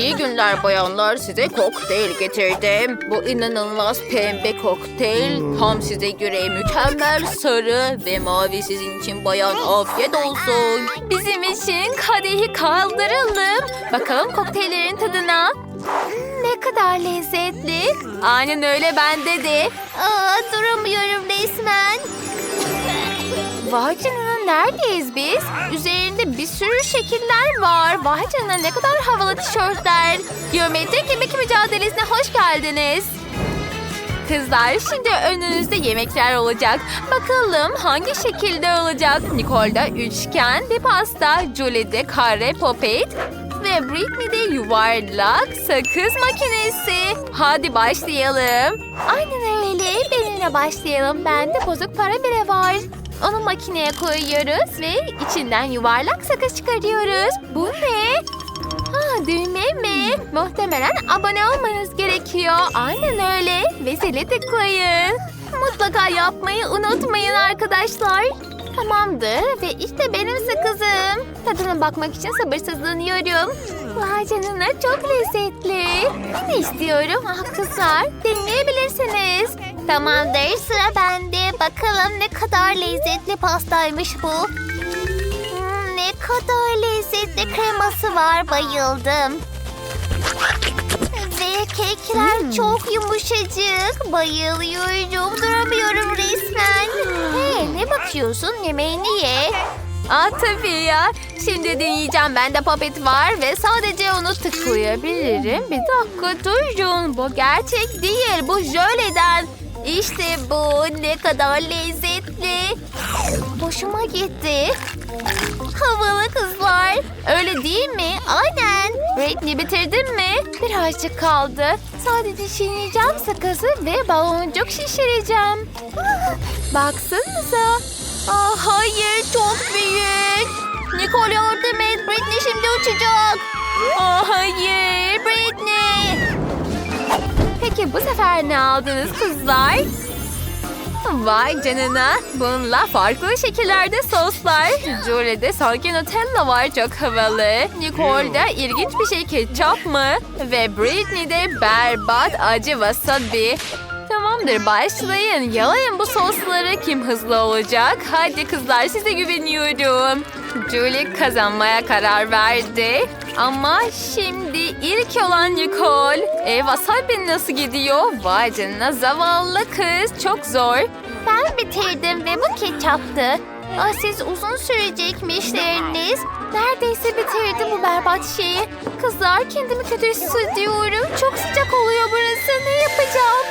İyi günler bayanlar. Size kokteyl getirdim. Bu inanılmaz pembe kokteyl. Tam size göre mükemmel sarı ve mavi sizin için bayan afiyet olsun. Bizim için kadehi kaldıralım. Bakalım kokteyllerin tadına. Hmm, Ne kadar lezzetli. Aynen öyle bende de. Aa, duramıyorum resmen. Vay canına neredeyiz biz? Üzerinde bir sürü şekiller var. Vay canına ne kadar havalı tişörtler. Geometrik yemek mücadelesine hoş geldiniz. Kızlar şimdi önünüzde yemekler olacak. Bakalım hangi şekilde olacak? Nicole'da üçgen bir pasta, Julie'de kare popet ve Britney'de yuvarlak sakız makinesi. Hadi başlayalım. Aynen öyle. Benimle başlayalım. Bende bozuk para bile var. Onu makineye koyuyoruz ve içinden yuvarlak sakız çıkarıyoruz. Bu ne? Ha düğme mi? Muhtemelen abone olmanız gerekiyor. Aynen öyle. Ve zile tıklayın. Mutlaka yapmayı unutmayın arkadaşlar. Tamamdır ve işte benim sakızım. Tadına bakmak için sabırsızlanıyorum. Vay canına çok lezzetli. De istiyorum. Ah kızlar deneyebilirsiniz. Tamamdır sıra bende. Bakalım ne kadar lezzetli pastaymış bu. Hmm, ne kadar lezzetli kreması var bayıldım. Ve kekler çok yumuşacık. Bayılıyorum. Duramıyorum resmen. Hey ne bakıyorsun? Yemeğini ye. Aa tabii ya. Şimdi deneyeceğim. Bende popet var ve sadece onu tıklayabilirim. Bir dakika durun. Bu gerçek değil. Bu jöleden. İşte bu. Ne kadar lezzetli. Hoşuma gitti. Havalı kızlar. Öyle değil mi? Aynen. Britney bitirdin mi? Birazcık kaldı. Sadece çiğneyeceğim sakızı ve baloncuk şişireceğim. Baksanıza. Aa, hayır çok büyük. Nicole yardım et. Britney şimdi uçacak. Aa, hayır Britney. Peki bu sefer ne aldınız kızlar? Vay canına. Bununla farklı şekillerde soslar. Julie'de sanki Nutella var çok havalı. Nicole'da ilginç bir şey ketçap mı? Ve Britney'de berbat acı wasabi. Tamamdır başlayın. Yalayın bu sosları. Kim hızlı olacak? Hadi kızlar size güveniyorum. Julie kazanmaya karar verdi. Ama şimdi ilk olan Nicole. E, wasabi nasıl gidiyor? Vay canına zavallı kız. Çok zor. Ben bitirdim ve bu ketçaptı. Aa, siz uzun sürecekmi işleriniz. Neredeyse bitirdim bu berbat şeyi. Kızlar kendimi kötü hissediyorum. Çok sıcak oluyor burası. Ne yapacağım?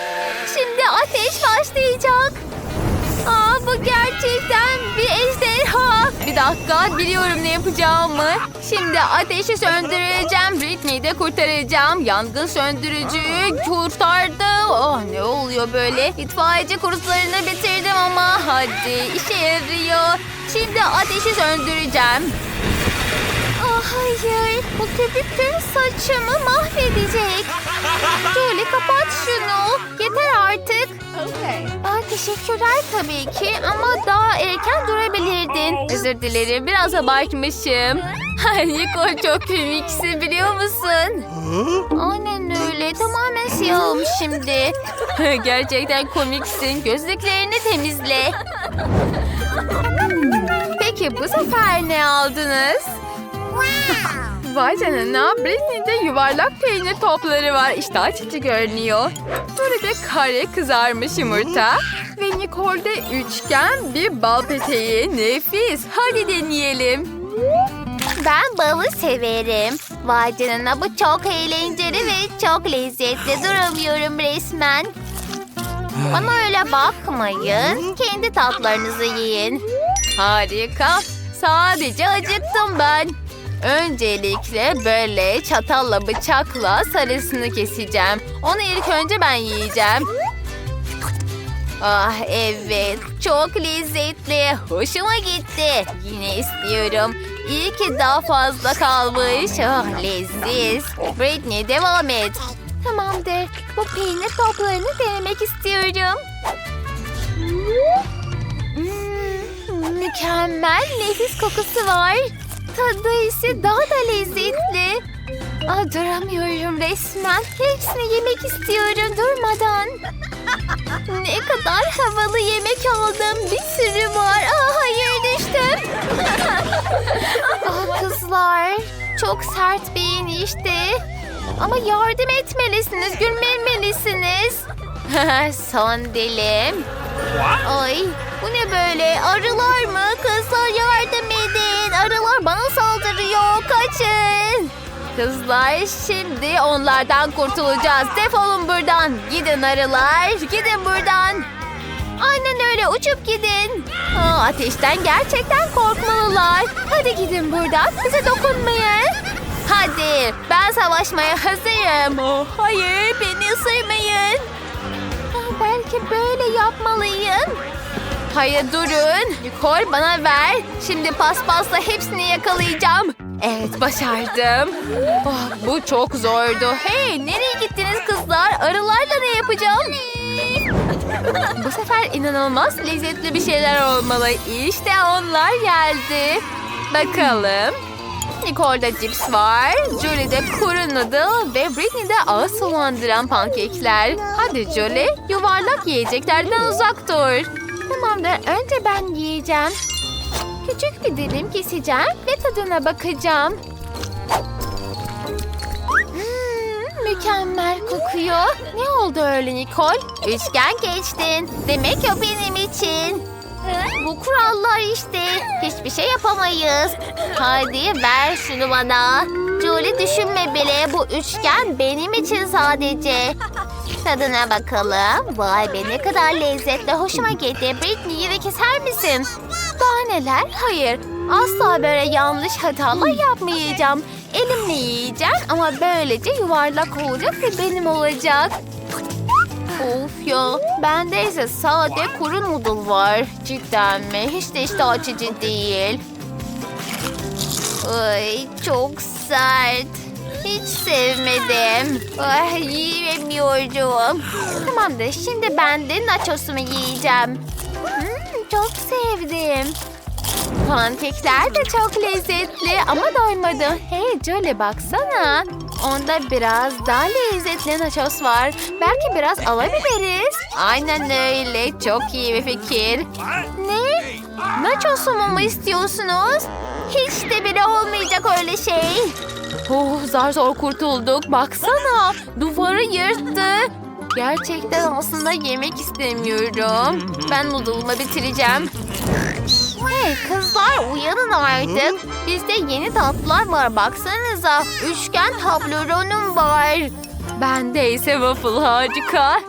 Şimdi ateş başlayacak. Aa, bu gerçekten dakika biliyorum ne yapacağımı. Şimdi ateşi söndüreceğim. Britney'i de kurtaracağım. Yangın söndürücüyü kurtardı. Oh ne oluyor böyle? İtfaiyeci kurslarını bitirdim ama hadi işe yarıyor. Şimdi ateşi söndüreceğim. Ah hayır. Bu köpük tüm saçımı mahvedecek. Julie kapat şunu. Yeter artık. Aa, teşekkürler tabii ki ama daha erken durabilirdin. Özür dilerim biraz abartmışım. Nicole çok komiksin biliyor musun? Aynen öyle. Tamamen siyah olmuş şimdi. Gerçekten komiksin. Gözlüklerini temizle. Peki bu sefer ne aldınız? Vay canına Britney'de yuvarlak peynir topları var. İşte açıcı görünüyor. Burada kare kızarmış yumurta. Ve Nicole'de üçgen bir bal peteği. Nefis. Hadi deneyelim. Ben balı severim. Vay canına bu çok eğlenceli ve çok lezzetli. Duramıyorum resmen. Bana öyle bakmayın. Kendi tatlarınızı yiyin. Harika. Sadece acıktım ben. Öncelikle böyle çatalla bıçakla sarısını keseceğim. Onu ilk önce ben yiyeceğim. Ah evet çok lezzetli. Hoşuma gitti. Yine istiyorum. İyi ki daha fazla kalmış. Ah leziz. Britney devam et. Tamamdır. Bu peynir toplarını denemek istiyorum. Hmm, mükemmel nefis kokusu var. Tadı ise daha da lezzetli. Aa, duramıyorum resmen. Hepsini yemek istiyorum durmadan. Ne kadar havalı yemek aldım. Bir sürü var. Aa, hayır düştüm. Aa, kızlar. Çok sert bir inişti. Ama yardım etmelisiniz. Gülmemelisiniz. Son dilim. Ay bu ne böyle? Arılar mı? Kızlar yardım. Bana saldırıyor. Kaçın. Kızlar şimdi onlardan kurtulacağız. Defolun buradan. Gidin arılar. Gidin buradan. Aynen öyle uçup gidin. Aa, ateşten gerçekten korkmalılar. Hadi gidin buradan. Bize dokunmayın. Hadi ben savaşmaya hazırım. Oh, hayır beni ısırmayın. Belki böyle yapmalıyım. Hayır durun. Nicole bana ver. Şimdi paspasla hepsini yakalayacağım. Evet başardım. Oh, bu çok zordu. Hey nereye gittiniz kızlar? Arılarla ne yapacağım? Bu sefer inanılmaz lezzetli bir şeyler olmalı. İşte onlar geldi. Bakalım. Nicole'da cips var. Julie'de kuru noodle ve Britney'de ağız sulandıran pankekler. Hadi Julie yuvarlak yiyeceklerden uzak dur. Tamamdır önce ben yiyeceğim. Küçük bir dilim keseceğim ve tadına bakacağım. Hmm, mükemmel kokuyor. Ne oldu öyle Nicole? Üçgen geçtin. Demek o benim için. Bu kurallar işte. Hiçbir şey yapamayız. Hadi ver şunu bana. Julie düşünme bile. Bu üçgen benim için sadece. Tadına bakalım. Vay be ne kadar lezzetli. Hoşuma gitti. Britney'i de keser misin? Daha neler? Hayır. Asla böyle yanlış hatalar yapmayacağım. Elimle yiyeceğim ama böylece yuvarlak olacak ve benim olacak. Of ya. Bende ise sade kuru noodle var. Cidden mi? Hiç de iştah açıcı değil. Ay çok sert. Hiç sevmedim. Ay yiyemiyorum. Tamamdır şimdi ben de nachosumu yiyeceğim. Hmm, çok sevdim. Pankekler de çok lezzetli ama doymadım. Hey Jolie baksana. Onda biraz daha lezzetli nachos var. Belki biraz alabiliriz. Aynen öyle. Çok iyi bir fikir. Ne? Nachosumu mu istiyorsunuz? Hiç de bile olmayacak öyle şey. Oh, zar zor kurtulduk. Baksana. Duvarı yırttı. Gerçekten aslında yemek istemiyorum. Ben noodle'ımı bitireceğim. Hey kızlar uyanın artık. Bizde yeni tatlılar var baksanıza. Üçgen tabloronum var. Bende ise waffle harika.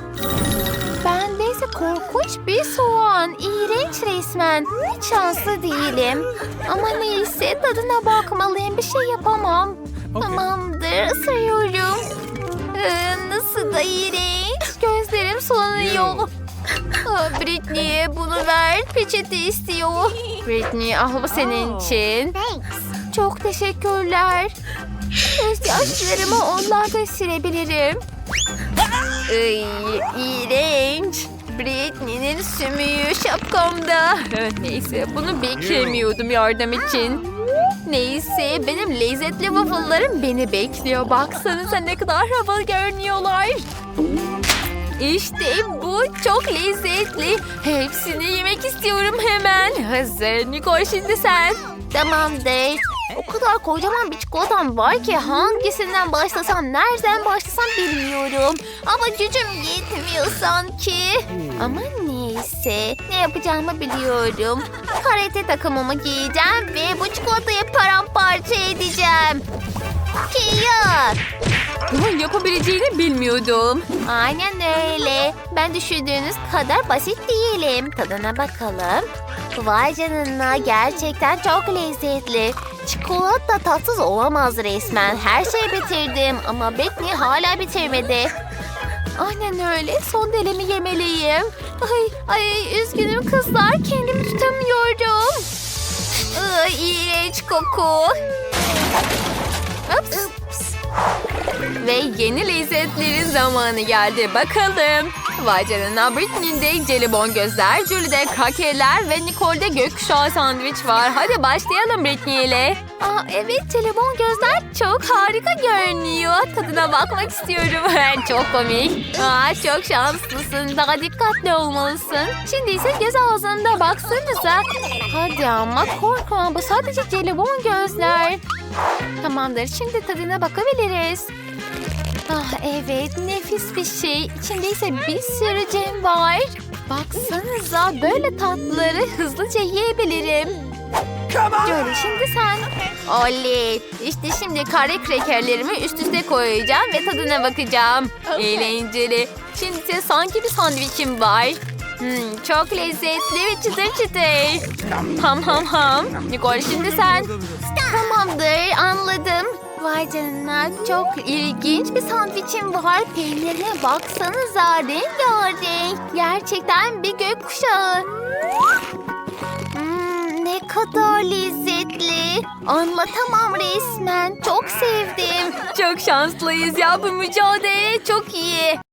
Bende ise korkunç bir soğan. İğrenç resmen. Hiç şanslı değilim. Ama neyse tadına bakmalıyım. Bir şey yapamam. Tamamdır ısırıyorum. Ee, nasıl da iğrenç. Gözlerim sulanıyor. Aa, Britney'e bunu ver. Peçete istiyor. Britney al bu senin için. Çok teşekkürler. Gözyaşlarımı onlarla silebilirim. Ay, iğrenç. Britney'nin sümüğü şapkamda. Neyse bunu beklemiyordum yardım için. Neyse benim lezzetli waffle'larım beni bekliyor. Baksanıza ne kadar havalı görünüyorlar. İşte bu çok lezzetli. Hepsini yemek istiyorum hemen. Hazır. Nicole şimdi sen. Tamamdır. O kadar kocaman bir çikolatam var ki hangisinden başlasam, nereden başlasam bilmiyorum. Ama gücüm yetmiyor sanki. Ama neyse. Ne yapacağımı biliyorum. Karate takımımı giyeceğim ve bu çikolatayı paramparça edeceğim. Kia! Bunu yapabileceğini bilmiyordum. Aynen öyle. Ben düşündüğünüz kadar basit değilim. Tadına bakalım. Vay canına gerçekten çok lezzetli. Çikolata tatsız olamaz resmen. Her şeyi bitirdim ama Britney hala bitirmedi. Aynen öyle. Son dilimi yemeliyim. Ay, ay üzgünüm kızlar. Kendimi tutamıyorum. Ay, iğrenç koku. Ups. Ve yeni lezzetlerin zamanı geldi. Bakalım. Vay canına Britney'de jelibon gözler, Julie'de krakerler ve Nicole'de gökkuşağı sandviç var. Hadi başlayalım Britney ile. Aa, evet telefon gözler çok harika görünüyor. Tadına bakmak istiyorum. çok komik. Aa, çok şanslısın. Daha dikkatli olmalısın. Şimdi ise göz ağzında baksanıza. Hadi ama korkma bu sadece jelibon gözler. Tamamdır şimdi tadına bakabiliriz. Ah evet nefis bir şey. İçinde ise bir sürü cem var. Baksanıza böyle tatlıları hızlıca yiyebilirim. Jolie şimdi sen. Oley. İşte şimdi kare krekerlerimi üst üste koyacağım ve tadına bakacağım. Eğlenceli. Şimdi ise sanki bir sandviçim var. Hmm, çok lezzetli ve çıtır çıtır. Ham ham ham. Nicole şimdi sen. Tamamdır anladım. Vay canına çok ilginç bir sandviçim var. Peynirine baksanıza rengarenk. Gerçekten bir gökkuşağı. Ne kadar lezzetli. Anlatamam resmen. Çok sevdim. Çok şanslıyız ya bu mücadele çok iyi.